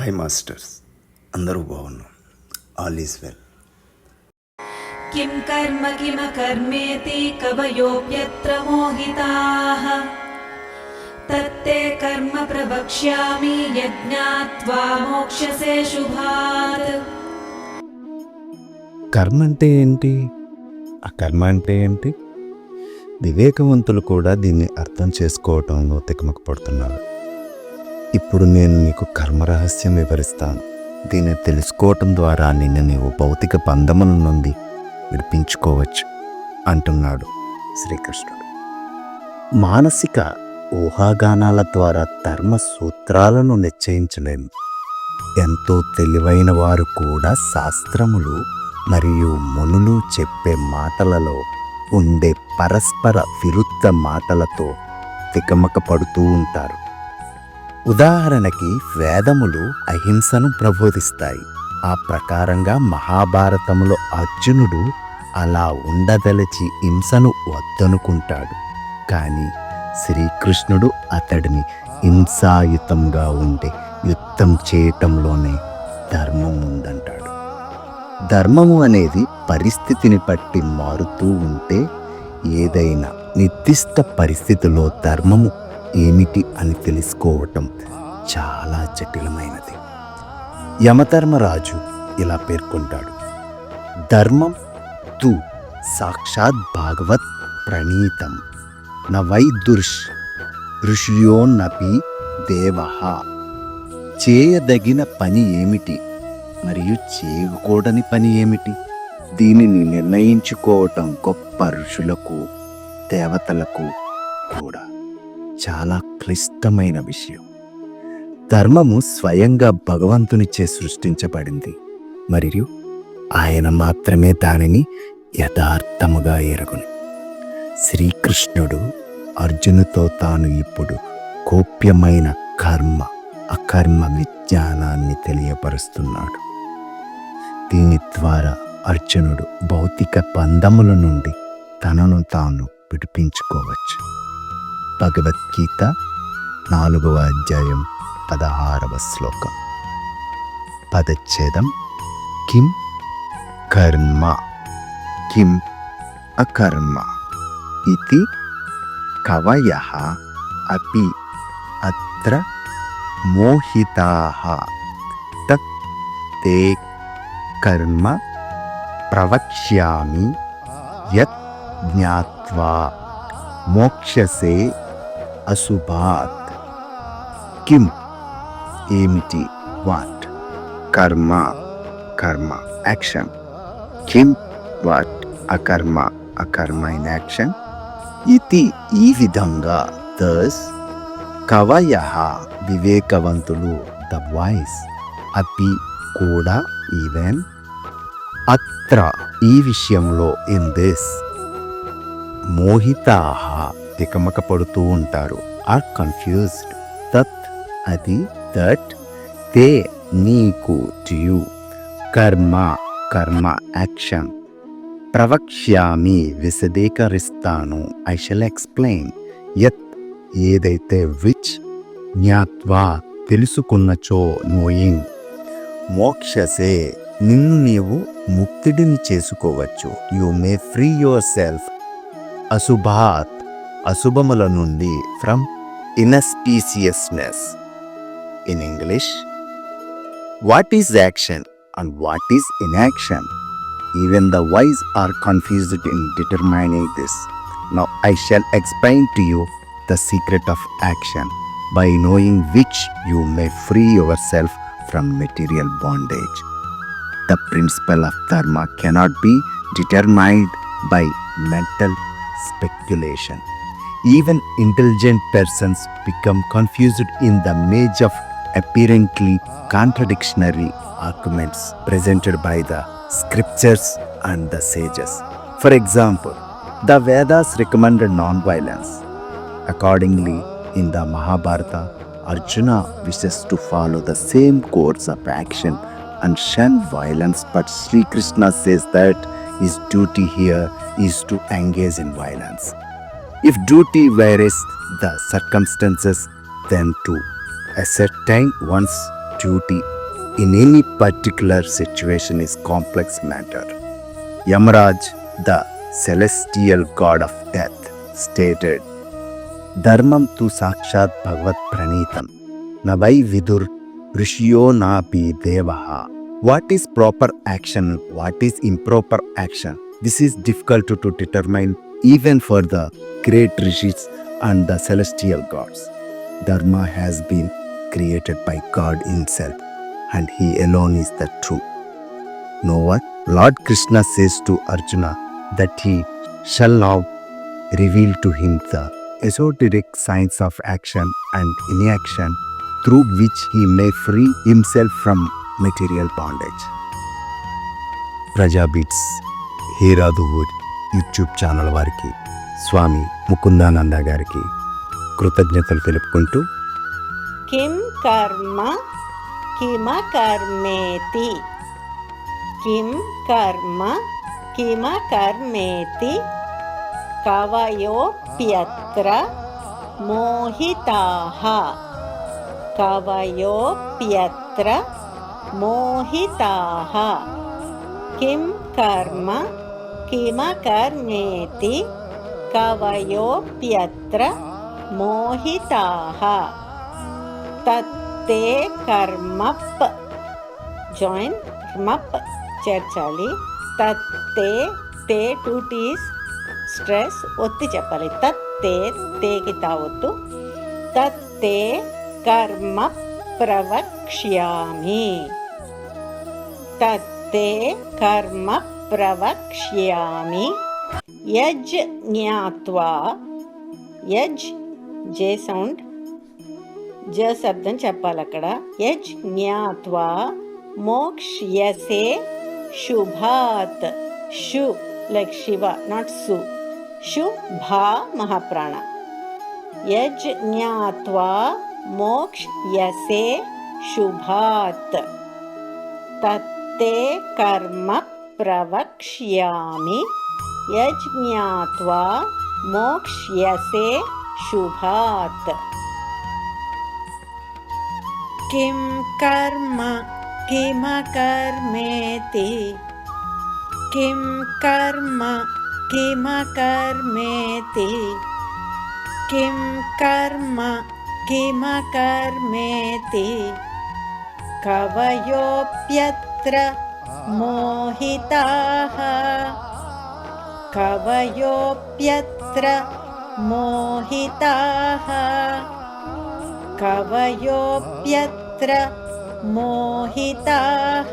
High masters అందరూ బాగున్నాం. All is well. కిం కర్మ కిమ కర్మేతి కవయోప్యత్ర మోహితాః. తత్తే కర్మ ప్రవక్ష్యామి యజ్ఞాత్వా మోక్షసే శుభాత్. కర్మ అంటే ఏంటి? ఆ కర్మ అంటే ఏంటి? వివేకవంతులు కూడా దీన్ని అర్థం చేసుకోవటంలో తెకమకపడుతున్నారు. పడుతున్నారు ఇప్పుడు నేను నీకు కర్మ రహస్యం వివరిస్తాను. దీన్ని తెలుసుకోవటం ద్వారా నిన్ను నీవు భౌతిక బంధముల నుండి విడిపించుకోవచ్చు అంటున్నాడు శ్రీకృష్ణుడు. మానసిక ఊహాగానాల ద్వారా ధర్మ సూత్రాలను నిశ్చయించలేము ఎంతో తెలివైన వారు కూడా శాస్త్రములు మరియు మునులు చెప్పే మాటలలో ఉండే పరస్పర విరుద్ధ మాటలతో తికమక పడుతూ ఉంటారు. ఉదాహరణకి వేదములు అహింసను ప్రబోధిస్తాయి. ఆ ప్రకారంగా మహాభారతములో అర్జునుడు అలా ఉండదలచి హింసను వద్దనుకుంటాడు. కానీ శ్రీకృష్ణుడు అతడిని హింసాయుతంగా ఉండే యుద్ధం చేయటంలోనే ధర్మం ఉందంటాడు. ధర్మము అనేది పరిస్థితిని బట్టి మారుతూ ఉంటే ఏదైనా నిర్దిష్ట పరిస్థితిలో ధర్మము ఏమిటి అని తెలుసుకోవటం చాలా జటిలమైనది. యమధర్మరాజు ఇలా పేర్కొంటాడు. ధర్మం తు సాక్షాత్ భాగవత్ ప్రణీతం. న వై దుర్ష్ ఋషియోన్నపి దేవ. చేయదగిన పని ఏమిటి? మరియు చేయకూడని పని ఏమిటి? దీనిని నిర్ణయించుకోవటం గొప్ప ఋషులకు దేవతలకు కూడా. చాలా క్లిష్టమైన విషయం. ధర్మము స్వయంగా భగవంతునిచే సృష్టించబడింది. మరియు ఆయన మాత్రమే దానిని యథార్థముగా ఎరుగును. శ్రీకృష్ణుడు అర్జునుతో తాను ఇప్పుడు గోప్యమైన కర్మ అకర్మ విజ్ఞానాన్ని తెలియపరుస్తున్నాడు. దీని ద్వారా అర్జునుడు భౌతిక బంధముల నుండి తనను తాను విడిపించుకోవచ్చు. భగవద్గీత నాలుగవ అధ్యాయం పదహారవ శ్లోకం. పదచ్ఛేదం కిం కర్మ? కిం అకర్మ? ఇది కవయ అపి అత్ర మోహితా. తత్ తే కర్మ ప్రవక్ష్యామి యత్ జ్ఞాత్వా మోక్షసే అశుభాత్ కిం ఏమిటి వాట్ కర్మ కర్మ యాక్షన్ కిం వాట్ అకర్మ అకర్మ ఇన్ యాక్షన్ ఇది ఈ విధంగా దస్ కవయ వివేకవంతులు ద వాయిస్ అపి కూడా ఈవెన్ అత్ర ఈ విషయంలో ఇన్ దిస్ మోహితా తికమక పడుతూ ఉంటారు. ఆర్ కన్ఫ్యూజ్డ్ తత్ అది దట్ తే నీకు టు కర్మ కర్మ యాక్షన్ ప్రవక్ష్యామి విశదీకరిస్తాను. ఐ షల్ ఎక్స్ప్లెయిన్ యత్ ఏదైతే విచ్ జ్ఞాత్వా తెలుసుకున్నచో నోయింగ్ మోక్షసే నిన్ను నీవు ముక్తిడిని చేసుకోవచ్చు. You may free yourself అశుభాత్. అశుభముల నుండి from inauspiciousness in English what is action and what is inaction even the wise are confused in determining this now I shall explain to you the secret of action by knowing which you may free yourself from material bondage The principle of dharma cannot be determined by mental speculation. Even intelligent persons become confused in the maze of apparently contradictory arguments presented by the scriptures and the sages. For example, the Vedas recommended non-violence. Accordingly, in the Mahabharata, Arjuna wishes to follow the same course of action and shun violence, but Sri Krishna says that his duty here is to engage in violence. If duty varies the circumstances, then too, a certain one's duty in any particular situation is complex matter. Yamaraj, the celestial god of death, stated, Dharmam tu sakshat bhagavad pranitam, navai vidur rishyo napi devaha. What is proper action? What is improper action? This is difficult to, to determine even for the great rishis and the celestial gods. Dharma has been created by God Himself, and He alone is the truth. Know what? Lord Krishna says to Arjuna that he shall now reveal to him the esoteric science of action and inaction through which he may free himself from material bondage. Praja Beats, Hira the Wood. YouTube channel వారికి స్వామి ముకుందానంద గారికి కృతజ్ఞతలు తెలుపుకుంటూ కిం కర్మ కిమ కర్మేతి? కిం కర్మ కిమ కర్మేతి? కవయోప్యత్ర మోహితాః? కవయోప్యత్ర మోహితాః? కిం కర్మ కిమకర్మేతి కవయోప్యత్ర మోహితాః తత్తే కర్మప్ జాయిన్ మప్ చేర్చాలి తత్తే తే టూ టీస్ స్ట్రెస్ ఒత్తి చెప్పాలి తత్తే తేకి తావొత్తు తత్తే కర్మ ప్రవక్ష్యామి తత్తే కర్మ ప్రవక్ష్యామి. యజ్ జ్ఞాత్వా. యజ్ జే సౌండ్. జ శబ్దం చెప్పాలి అక్కడ. యజ్ జ్ఞాత్వా. మోక్ష్యసే శుభాత్. షు లైక్ శివ నాట్ సు. శుభా మహాప్రాణ. యజ్ జ్ఞాత్వా. మోక్ష్యసే శుభాత్. తత్తే కర్మ प्रवक्ष्यामि। यज्ञात्वा मोक्ष्यसे शुभात्। किं कर्म किमकर्मेति किं कर्म किमकर्मेति किं कर्म किमकर्मेति कवयोऽप्यत्र मोहिताः कवयोऽप्यत्र मोहिताः कवयोऽप्यत्र मोहिताः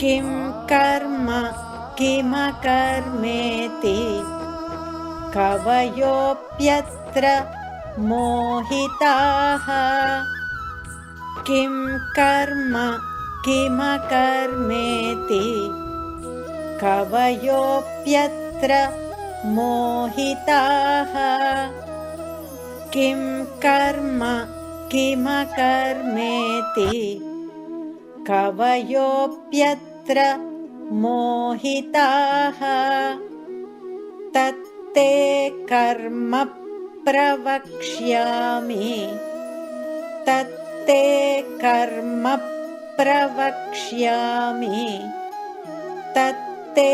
किं कर्म किमकर्मेति कवयोऽप्यत्र मोहिताः किं कर्म किमकर्मेति? कवयोऽप्यत्र मोहिताः। किं कर्म किमकर्मेति? कवयोऽप्यत्र मोहिताः। तत्ते कर्म प्रवक्ष्यामि। तत्ते कर्म प्रवक्ष्यामि तत्ते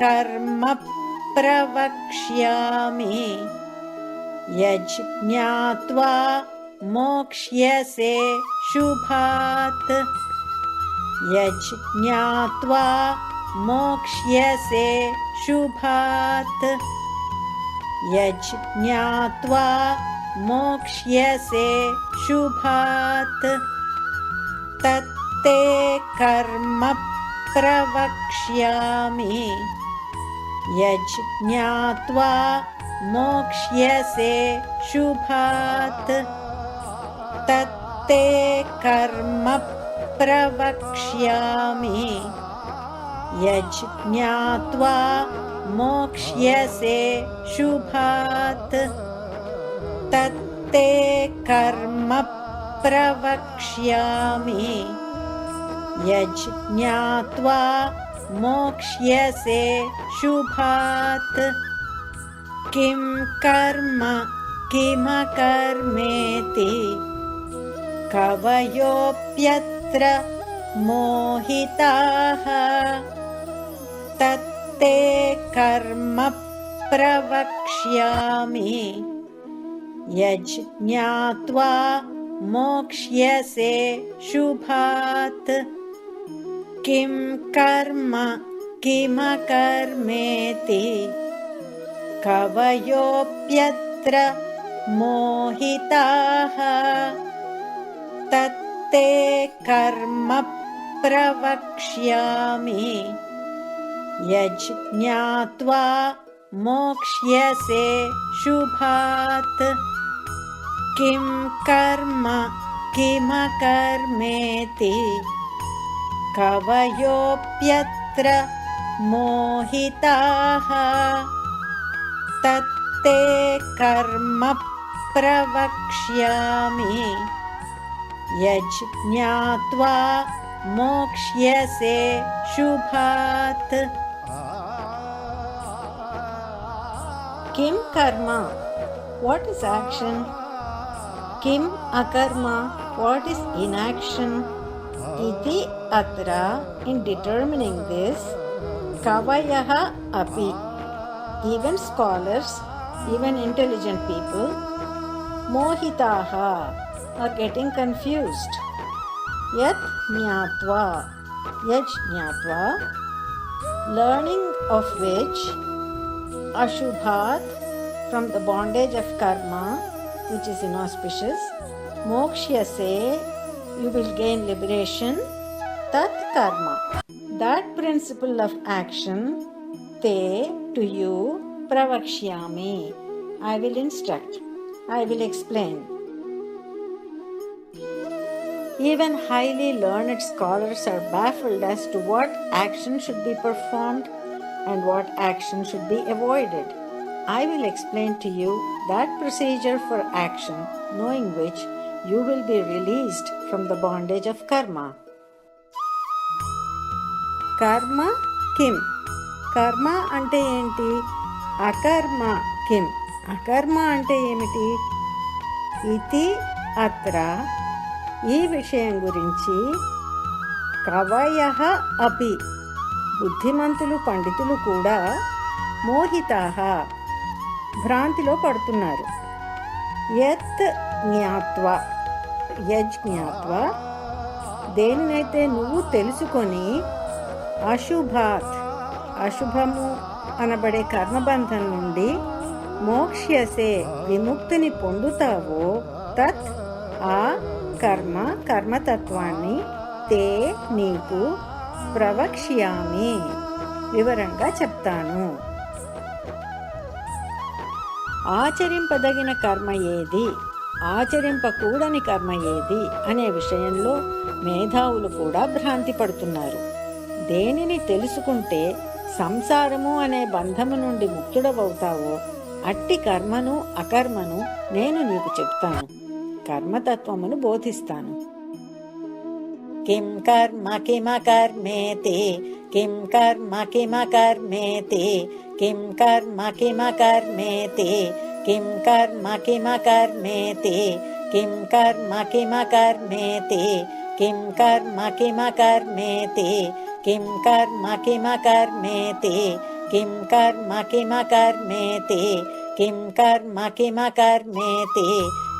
कर्म प्रवक्ष्यामि यज्ञात्वा मोक्ष्यसे शुभात् यज्ञात्वा मोक्ष्यसे शुभात् यज्ञात्वा मोक्ष्यसे शुभात् तत्ते कर्म प्रवक्ष्यामि। यज्ञात्वा मोक्ष्यसे शुभात्। तत्ते कर्म प्रवक्ष्यामि। यज्ञात्वा मोक्ष्यसे शुभात्। तत्ते कर्म प्रवक्ष्यामि यज्ञात्वा मोक्ष्यसे शुभात्। किं कर्म किमकर्मेति कवयोऽप्यत्र मोहिताः। तत्ते कर्म प्रवक्ष्यामि। यज्ञात्वा मोक्ष्यसे शुभात् किं कर्म किमकर्मेति कवयोऽप्यत्र मोहिताः तत्ते कर्म प्रवक्ष्यामि यज्ञात्वा मोक्ष्यसे शुभात् किं कर्म किमकर्मेति कवयोऽप्यत्र मोहिताः। तत्ते कर्म प्रवक्ष्यामि। यज्ञात्वा मोक्ष्यसे शुभात्। किं कर्म? What is action? किम् अकर्म? What is inaction Iti atra, in determining this, kavayaha api. Even scholars, even intelligent people, mohitaha, are getting confused. Yet jnatva, yaj jnatva, learning of which ashubhat, from the bondage of karma, which is inauspicious, mokshyase you will gain liberation. Tat karma, that principle of action, te to you, pravakshyami. I will instruct, I will explain. Even highly learned scholars are baffled as to what action should be performed and what action should be avoided. I will explain to you that procedure for action, knowing which you will be released from the bondage of karma. కర్మ కిమ్ కర్మ అంటే ఏంటి అకర్మ Kim అకర్మ అంటే ఏమిటి ఇది అత్ర ఈ విషయం గురించి కవయ అపి బుద్ధిమంతులు పండితులు కూడా మోహితాహ భ్రాంతిలో పడుతున్నారు యత్ జ్ఞాత్వ యజ్ జ్ఞాత్వ దేనినైతే నువ్వు తెలుసుకొని అశుభాత్ అశుభము అనబడే కర్మబంధం నుండి మోక్ష్యసే విముక్తిని పొందుతావో తత్ ఆ కర్మ కర్మతత్వాన్ని తే నీకు ప్రవక్ష్యామి. వివరంగా చెప్తాను. ఆచరింపదగిన కర్మ ఏది? ఆచరింపకూడని కర్మ ఏది అనే విషయంలో మేధావులు కూడా భ్రాంతి పడుతున్నారు. దేనిని తెలుసుకుంటే సంసారము అనే బంధము నుండి ముక్తుడవవుతావో అట్టి కర్మను అకర్మను నేను నీకు చెప్తాను కర్మతత్వమును బోధిస్తాను. కిం కర్మ కిమకర్మేతి కిం కర్మ కిమకర్మేతి కిం కర్మ కిమకర్మేతి किं कर्म किमकर्मेति किं कर्म किमकर्मेति किं कर्म किमकर्मेति किं कर्म किमकर्मेति किं कर्म किमकर्मेति किं कर्म किमकर्मेति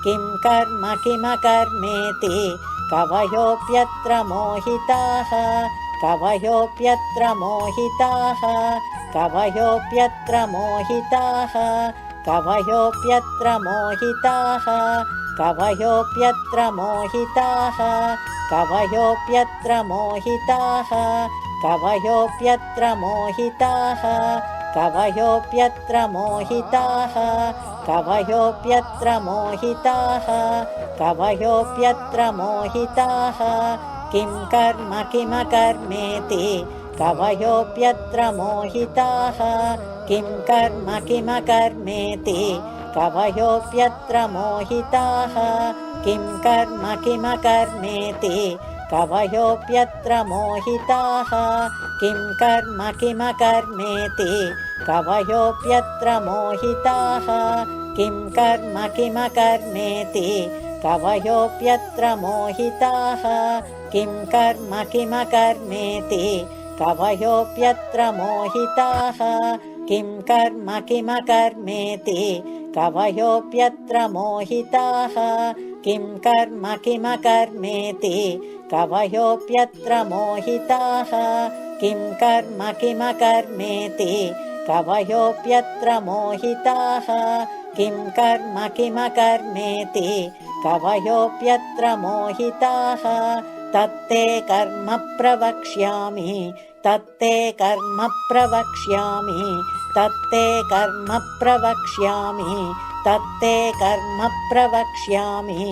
किं कर्म किमकर्मेति कवयोऽप्यत्र मोहिताः कवयोऽप्यत्र मोहिताः कवयोऽप्यत्र मोहिताः कवयोऽप्यत्र मोहिताः कवयोऽप्यत्र मोहिताः कवयोऽप्यत्र मोहिताः कवयोऽप्यत्र मोहिताः कवयोऽप्यत्र मोहिताः कवयोऽप्यत्र मोहिताः कवयोऽप्यत्र मोहिताः किं कर्म किमकर्मेति? कवयोऽप्यत्र मोहिताः किं कर्म किमकर्मेति कवयोऽप्यत्र मोहिताः किं कर्म किमकर्मेति कवयोऽप्यत्र मोहिताः किं कर्म किमकर्मेति कवयोऽप्यत्र मोहिताः किं कर्म किमकर्मेति कवयोऽप्यत्र मोहिताः किं कर्म किमकर्मेति कवयोऽप्यत्र मोहिताः किं कर्म किमकर्मेति कवयोऽप्यत्र मोहिताः। किं कर्म किमकर्मेति कवयोऽप्यत्र मोहिताः। किं कर्म किमकर्मेति कवयोऽप्यत्र मोहिताः। किं कर्म किमकर्मेति कवयोऽप्यत्र मोहिताः तत्ते कर्म प्रवक्ष्यामि तत्ते कर्म प्रवक्ष्यामि तत्ते कर्म प्रवक्ष्यामि तत्ते कर्म प्रवक्ष्यामि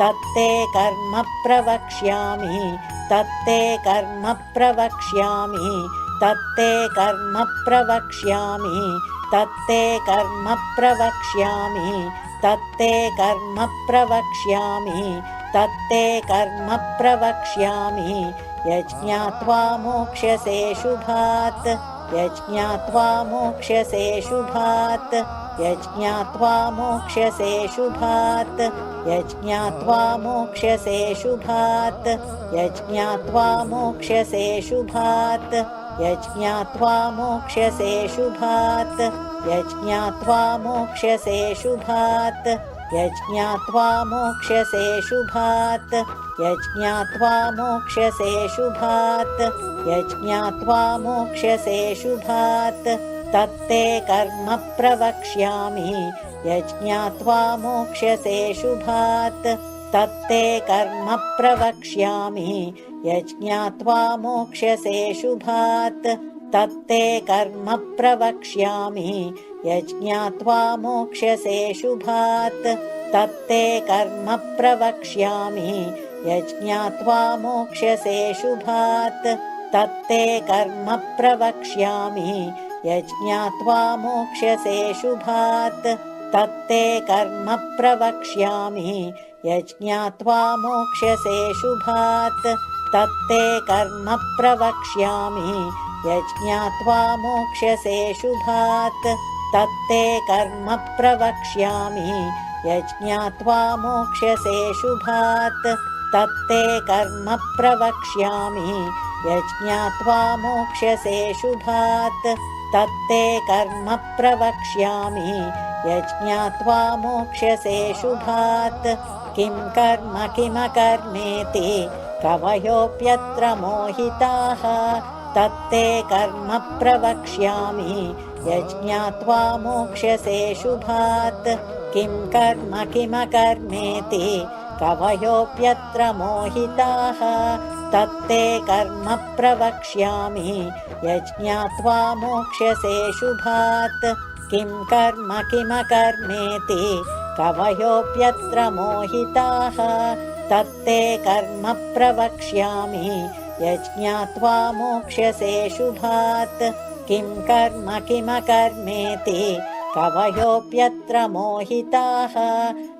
तत्ते कर्म प्रवक्ष्यामि तत्ते कर्म प्रवक्ष्यामि तत्ते कर्म प्रवक्ष्यामि तत्ते कर्म प्रवक्ष्यामि तत्ते कर्म प्रवक्ष्यामि तत्ते कर्म प्रवक्ष्यामि यज्ञात्वा मोक्ष्यसे शुभात् यज्ञात्वा मोक्ष्यसे शुभात् यज्ञात्वा मोक्ष्यसे शुभात् यज्ञात्वा मोक्ष्यसे शुभात् यज्ञात्वा मोक्ष्यसे शुभात् यज्ञात्वा मोक्ष्यसे शुभात् यज्ञात्वा मोक्ष्यसे शुभात् यज्ञात्वा मोक्ष्यसे शुभात्। यज्ञात्वा मोक्ष्यसे शुभात्। यज्ञात्वा मोक्ष्यसे शुभात्। तत्ते कर्म प्रवक्ष्यामि। यज्ञात्वा मोक्ष्यसे शुभात्। तत्ते कर्म प्रवक्ष्यामि। यज्ञात्वा मोक्ष्यसे शुभात्। तत्ते कर्म प्रवक्ष्यामि यज्ञात्वा मोक्ष्यसे शुभात् तत्ते कर्म प्रवक्ष्यामि यज्ञात्वा मोक्ष्यसे शुभात् तत्ते कर्म प्रवक्ष्यामि यज्ञात्वा मोक्ष्यसे शुभात् तत्ते कर्म प्रवक्ष्यामि यज्ञात्वा मोक्ष्यसे शुभात् तत्ते कर्म प्रवक्ष्यामि यज्ञात्वा मोक्ष्यसे शुभात् तत्ते कर्म प्रवक्ष्यामि यज्ञात्वा मोक्ष्यसे शुभात्। तत्ते कर्म प्रवक्ष्यामि यज्ञात्वा मोक्ष्यसे शुभात्। तत्ते कर्म प्रवक्ष्यामि यज्ञात्वा मोक्ष्यसे शुभात्। किं कर्म किमकर्मेति कवयोऽप्यत्र मोहिताः। तत्ते कर्म प्रवक्ष्यामि यज्ञात्वा मोक्ष्यसे शुभात्। किं कर्म किमकर्मेति? कवयोऽप्यत्र मोहिताः। तत्ते कर्म प्रवक्ष्यामि। यज्ञात्वा मोक्ष्यसे शुभात्। किं कर्म किमकर्मेति? कवयोऽप्यत्र मोहिताः। तत्ते कर्म प्रवक्ष्यामि। यज्ञात्वा मोक्ष्यसे शुभात् किं कर्म किमकर्मेति कवयोऽप्यत्र मोहिताः।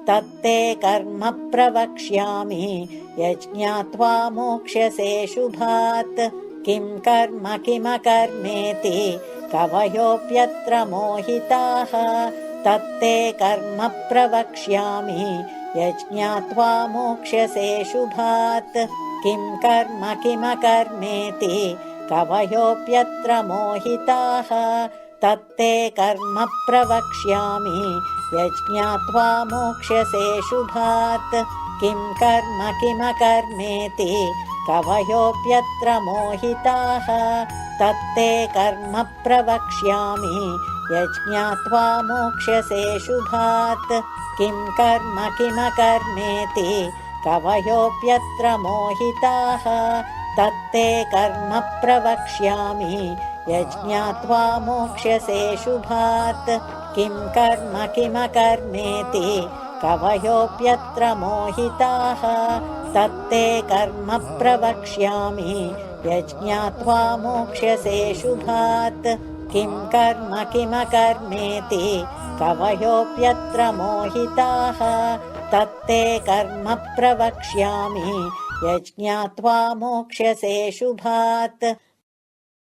तत्ते कर्म प्रवक्ष्यामि। यज्ञात्वा मोक्ष्यसे शुभात्। किं कर्म किमकर्मेति कवयोऽप्यत्र मोहिताः। तत्ते कर्म प्रवक्ष्यामि। यज्ञात्वा मोक्ष्यसे शुभात्। किं कर्म किमकर्मेति कवयोऽप्यत्र मोहिताः। तत्ते कर्म प्रवक्ष्यामि। यज्ञात्वा मोक्ष्यसे शुभात्। किं कर्म किमकर्मेति? कवयोऽप्यत्र मोहिताः। तत्ते कर्म प्रवक्ष्यामि। यज्ञात्वा मोक्ष्यसे शुभात्। किं कर्म किमकर्मेति? कवयोऽप्यत्र मोहिताः तत्ते कर्म प्रवक्ष्यामि यज्ञात्वा मोक्ष्यसे शुभात्। किं कर्म किमकर्मेति कवयोऽप्यत्र मोहिताः। तत्ते कर्म प्रवक्ष्यामि यज्ञात्वा मोक्ष्यसे शुभात्। किं कर्म किमकर्मेति कवयोऽप्यत्र मोहिताः। तत्ते कर्म प्रवक्ष्यामि यज्ञात्वा मोक्ष्यसे शुभात्।